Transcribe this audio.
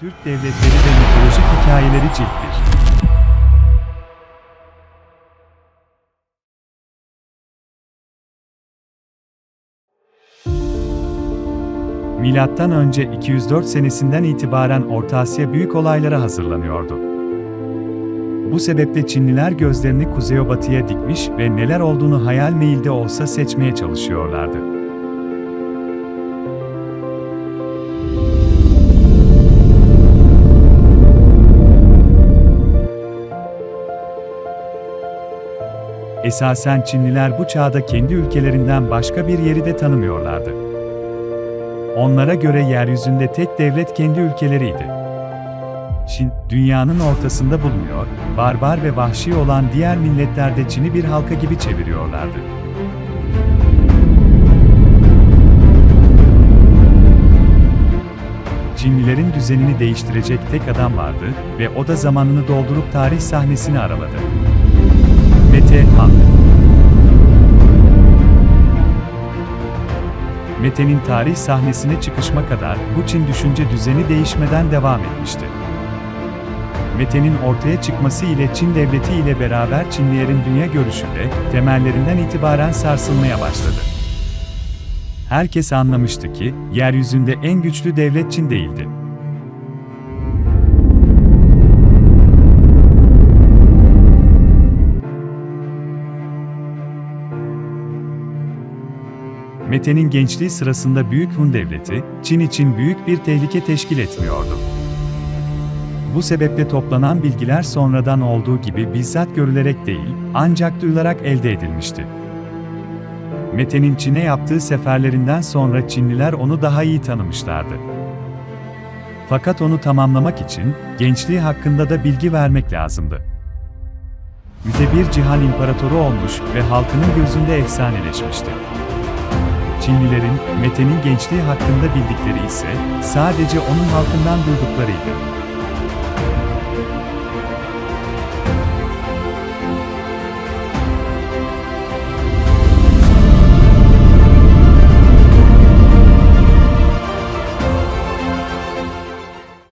Türk Devletleri ve Mitolojik Hikayeleri Cilt 1 Milattan önce 204 senesinden itibaren Orta Asya büyük olaylara hazırlanıyordu. Bu sebeple Çinliler gözlerini kuzeyobatıya dikmiş ve neler olduğunu hayal meyilde olsa seçmeye çalışıyorlardı. Esasen Çinliler bu çağda kendi ülkelerinden başka bir yeri de tanımıyorlardı. Onlara göre yeryüzünde tek devlet kendi ülkeleriydi. Çin, dünyanın ortasında bulunuyor, barbar ve vahşi olan diğer milletler de Çin'i bir halka gibi çeviriyorlardı. Çinlilerin düzenini değiştirecek tek adam vardı ve o da zamanını doldurup tarih sahnesini araladı. Mete Han Mete'nin tarih sahnesine çıkışma kadar bu Çin düşünce düzeni değişmeden devam etmişti. Mete'nin ortaya çıkması ile Çin devleti ile beraber Çinlilerin dünya görüşü de temellerinden itibaren sarsılmaya başladı. Herkes anlamıştı ki yeryüzünde en güçlü devlet Çin değildi. Mete'nin gençliği sırasında Büyük Hun Devleti, Çin için büyük bir tehlike teşkil etmiyordu. Bu sebeple toplanan bilgiler sonradan olduğu gibi bizzat görülerek değil, ancak duyularak elde edilmişti. Mete'nin Çin'e yaptığı seferlerinden sonra Çinliler onu daha iyi tanımışlardı. Fakat onu tamamlamak için gençliği hakkında da bilgi vermek lazımdı. Mütebir cihan imparatoru olmuş ve halkının gözünde efsaneleşmişti. Çinlilerin Mete'nin gençliği hakkında bildikleri ise sadece onun halkından duyduklarıydı.